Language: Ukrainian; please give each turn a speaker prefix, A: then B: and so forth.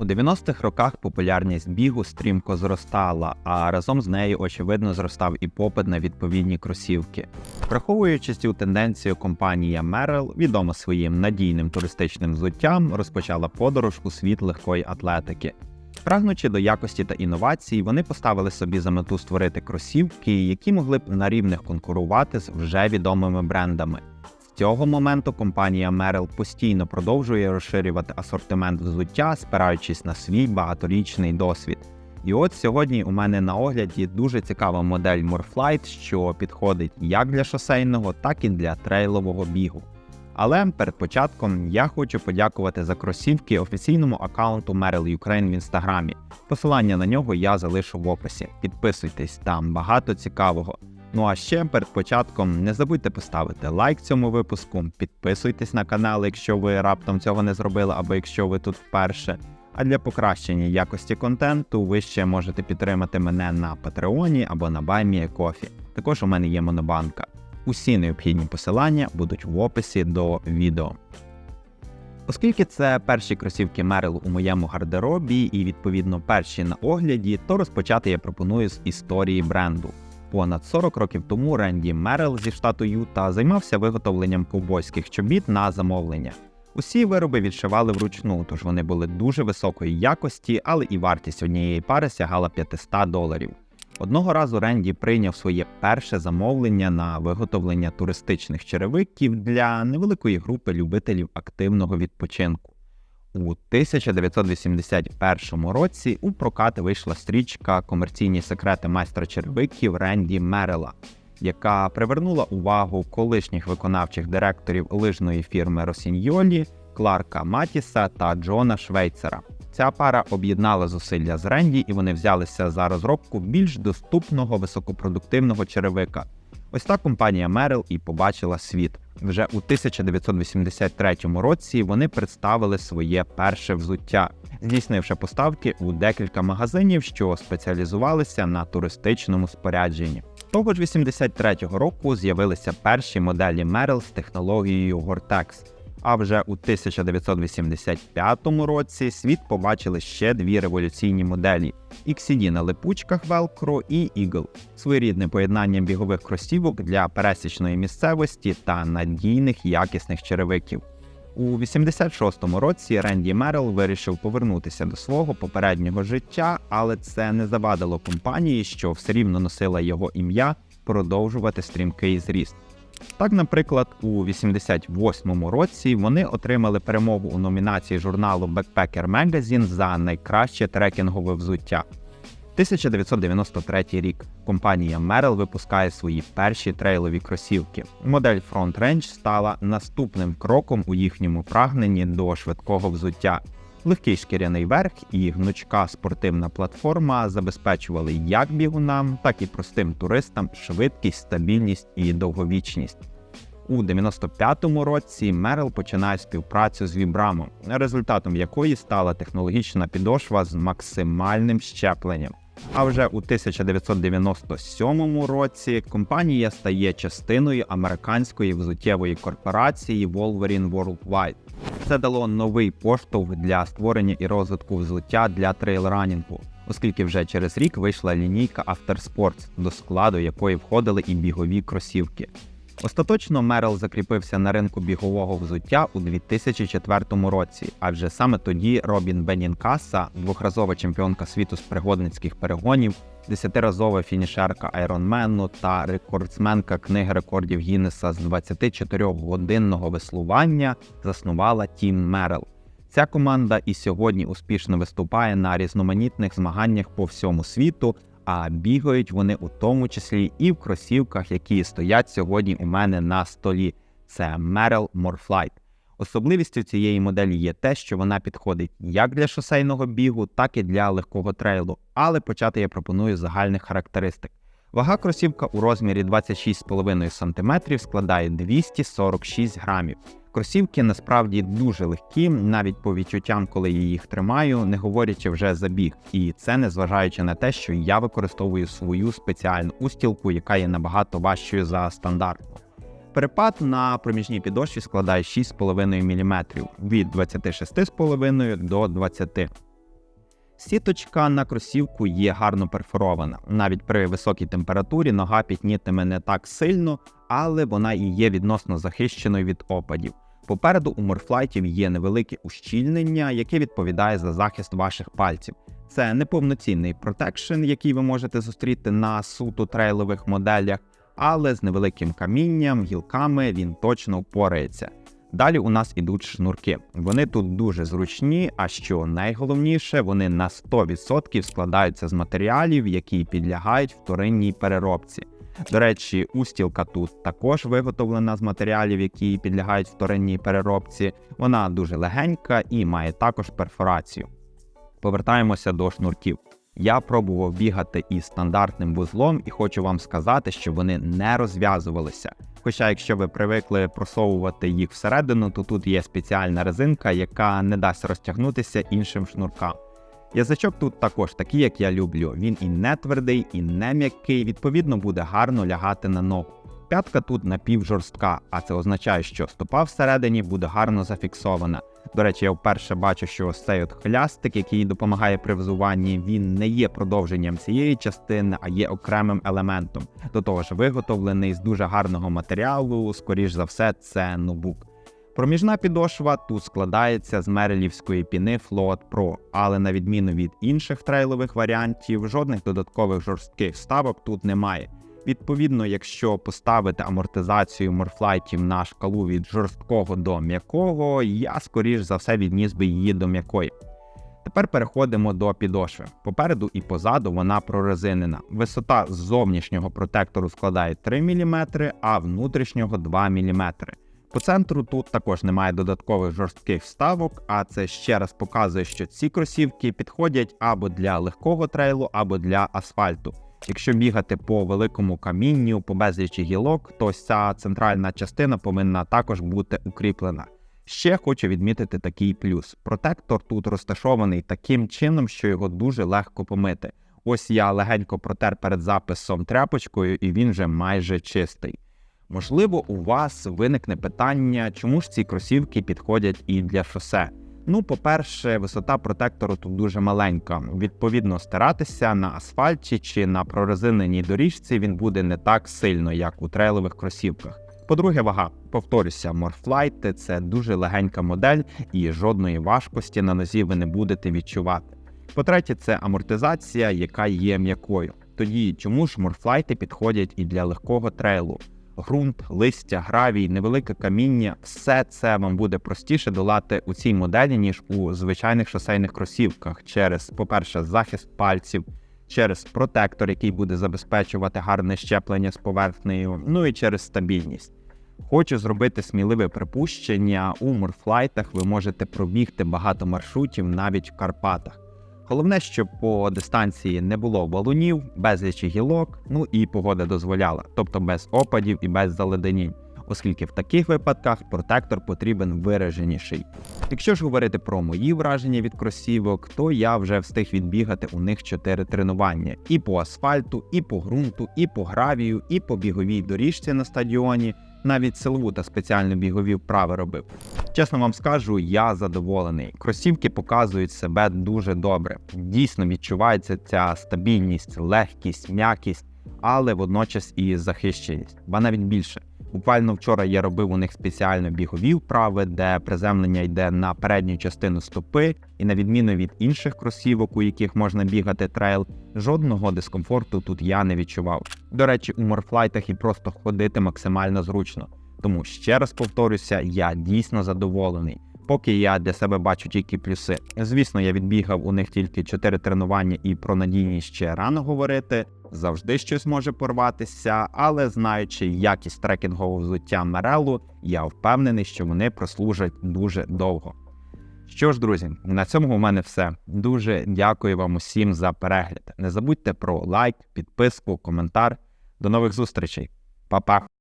A: У 90-х роках популярність бігу стрімко зростала, а разом з нею, очевидно, зростав і попит на відповідні кросівки. Враховуючи цю тенденцію, компанія Merrell, відома своїм надійним туристичним взуттям, розпочала подорож у світ легкої атлетики. Прагнучи до якості та інновацій, вони поставили собі за мету створити кросівки, які могли б на рівних конкурувати з вже відомими брендами. Цього моменту компанія Merrell постійно продовжує розширювати асортимент взуття, спираючись на свій багаторічний досвід. І от сьогодні у мене на огляді дуже цікава модель Morflight, що підходить як для шосейного, так і для трейлового бігу. Але перед початком я хочу подякувати за кросівки офіційному аккаунту Merrell Ukraine в інстаграмі. Посилання на нього я залишу в описі. Підписуйтесь, там багато цікавого. Ну а ще перед початком не забудьте поставити лайк цьому випуску, підписуйтесь на канал, якщо ви раптом цього не зробили, або якщо ви тут вперше. А для покращення якості контенту ви ще можете підтримати мене на Патреоні або на BuyMeACoffee. Також у мене є монобанка. Усі необхідні посилання будуть в описі до відео. Оскільки це перші кросівки Merrell у моєму гардеробі і відповідно перші на огляді, то розпочати я пропоную з історії бренду. Понад 40 років тому Ренді Меррел зі штату Юта займався виготовленням ковбойських чобіт на замовлення. Усі вироби відшивали вручну, тож вони були дуже високої якості, але і вартість однієї пари сягала 500 доларів. Одного разу Ренді прийняв своє перше замовлення на виготовлення туристичних черевиків для невеликої групи любителів активного відпочинку. У 1981 році у прокат вийшла стрічка Комерційні секрети майстра черевиків Ренді Мерела, яка привернула увагу колишніх виконавчих директорів лижної фірми Росіньолі, Кларка Матіса та Джона Швейцера. Ця пара об'єднала зусилля з Ренді, і вони взялися за розробку більш доступного високопродуктивного черевика. Ось так компанія Merrill і побачила світ. Вже у 1983 році вони представили своє перше взуття, здійснивши поставки у декілька магазинів, що спеціалізувалися на туристичному спорядженні. Того ж 83-го року з'явилися перші моделі Merrill з технологією Gore-Tex. А вже у 1985 році світ побачили ще дві революційні моделі: XCD на липучках Velcro і Eagle – своєрідне поєднання бігових кросівок для пересічної місцевості та надійних якісних черевиків. У 86-му році Ренді Меррел вирішив повернутися до свого попереднього життя, але це не завадило компанії, що все рівно носила його ім'я, продовжувати стрімкий зріст. Так, наприклад, у 88-му році вони отримали перемогу у номінації журналу Backpacker Magazine за найкраще трекінгове взуття. 1993 рік компанія Merrell випускає свої перші трейлові кросівки. Модель Front Range стала наступним кроком у їхньому прагненні до швидкого взуття. Легкий шкіряний верх і гнучка спортивна платформа забезпечували як бігунам, так і простим туристам швидкість, стабільність і довговічність. У 95-му році Мерл починає співпрацю з Vibram, результатом якої стала технологічна підошва з максимальним щепленням. А вже у 1997 році компанія стає частиною американської взуттєвої корпорації Wolverine Worldwide. Це дало новий поштовх для створення і розвитку взуття для трейлранінгу, оскільки вже через рік вийшла лінійка After Sports, до складу якої входили і бігові кросівки. Остаточно Мерл закріпився на ринку бігового взуття у 2004 році, адже саме тоді Робін Бенінкаса, двохразова чемпіонка світу з пригодницьких перегонів, десятиразова фінішерка Айронмену та рекордсменка книги рекордів Гіннеса з 24-годинного веслування, заснувала Тім Мерл. Ця команда і сьогодні успішно виступає на різноманітних змаганнях по всьому світу, а бігають вони у тому числі і в кросівках, які стоять сьогодні у мене на столі. Це Merrell Morflight. Особливістю цієї моделі є те, що вона підходить як для шосейного бігу, так і для легкого трейлу. Але почати я пропоную загальних характеристик. Вага кросівка у розмірі 26,5 см складає 246 грамів. Кросівки насправді дуже легкі, навіть по відчуттям, коли я їх тримаю, не говорячи вже за біг. І це не зважаючи на те, що я використовую свою спеціальну устілку, яка є набагато важчою за стандартну. Перепад на проміжній підошві складає 6,5 мм від 26,5 до 20 Сіточка на кросівку є гарно перфорована. Навіть при високій температурі нога пітнітиме не так сильно, але вона і є відносно захищеною від опадів. Попереду у морфлайтів є невелике ущільнення, яке відповідає за захист ваших пальців. Це неповноцінний протекшн, який ви можете зустріти на суто трейлових моделях, але з невеликим камінням, гілками він точно впорається. Далі у нас ідуть шнурки. Вони тут дуже зручні, а що найголовніше, вони на 100% складаються з матеріалів, які підлягають вторинній переробці. До речі, устілка тут також виготовлена з матеріалів, які підлягають вторинній переробці. Вона дуже легенька і має також перфорацію. Повертаємося до шнурків. Я пробував бігати із стандартним вузлом і хочу вам сказати, що вони не розв'язувалися. Хоча, якщо ви привикли просовувати їх всередину, то тут є спеціальна резинка, яка не дасть розтягнутися іншим шнуркам. Язичок тут також такий, як я люблю. Він і не твердий, і не м'який, відповідно, буде гарно лягати на ногу. П'ятка тут напівжорстка, а це означає, що стопа всередині буде гарно зафіксована. До речі, я вперше бачу, що ось цей от хлястик, який допомагає при взуванні, він не є продовженням цієї частини, а є окремим елементом. До того ж, виготовлений з дуже гарного матеріалу, скоріш за все, це нобук. Проміжна підошва тут складається з мерелівської піни Float Pro, але на відміну від інших трейлових варіантів, жодних додаткових жорстких ставок тут немає. Відповідно, якщо поставити амортизацію морфлайтів на шкалу від жорсткого до м'якого, я скоріш за все відніс би її до м'якої. Тепер переходимо до підошви. Попереду і позаду вона прорезинена. Висота зовнішнього протектору складає 3 мм, а внутрішнього 2 мм. По центру тут також немає додаткових жорстких вставок, а це ще раз показує, що ці кросівки підходять або для легкого трейлу, або для асфальту. Якщо бігати по великому камінню, по безлічі гілок, то ця центральна частина повинна також бути укріплена. Ще хочу відмітити такий плюс: протектор тут розташований таким чином, що його дуже легко помити. Ось я легенько протер перед записом тряпочкою, і він вже майже чистий. Можливо, у вас виникне питання, чому ж ці кросівки підходять і для шосе. Ну, по-перше, висота протектору тут дуже маленька. Відповідно, стиратися на асфальті чи на прорезиненій доріжці він буде не так сильно, як у трейлових кросівках. По-друге, вага. Повторюся, Morphlight – це дуже легенька модель, і жодної важкості на нозі ви не будете відчувати. По-третє, це амортизація, яка є м'якою. Тоді чому ж морфлайти підходять і для легкого трейлу? Грунт, листя, гравій, невелике каміння все це вам буде простіше долати у цій моделі, ніж у звичайних шосейних кросівках, через, по-перше, захист пальців, через протектор, який буде забезпечувати гарне щеплення з поверхнею, ну і через стабільність. Хочу зробити сміливе припущення. У морфлайтах ви можете пробігти багато маршрутів навіть в Карпатах. Головне, щоб по дистанції не було валунів, безлічі гілок, ну і погода дозволяла, тобто без опадів і без заледенінь, оскільки в таких випадках протектор потрібен вираженіший. Якщо ж говорити про мої враження від кросівок, то я вже встиг відбігати у них 4 тренування: і по асфальту, і по ґрунту, і по гравію, і по біговій доріжці на стадіоні. Навіть силову та спеціальну бігові вправи робив. Чесно вам скажу, я задоволений. Кросівки показують себе дуже добре. Дійсно відчувається ця стабільність, легкість, м'якість, але водночас і захищеність, ба навіть більше. Буквально вчора я робив у них спеціально бігові вправи, де приземлення йде на передню частину стопи, і на відміну від інших кросівок, у яких можна бігати трейл, жодного дискомфорту тут я не відчував. До речі, у морфлайтах і просто ходити максимально зручно. Тому ще раз повторюся, я дійсно задоволений. Поки я для себе бачу тільки плюси. Звісно, я відбігав у них тільки 4 тренування, і про надійність ще рано говорити. Завжди щось може порватися, але знаючи якість трекінгового взуття Мерелу, я впевнений, що вони прослужать дуже довго. Що ж, друзі, на цьому у мене все. Дуже дякую вам усім за перегляд. Не забудьте про лайк, підписку, коментар. До нових зустрічей. Па-па!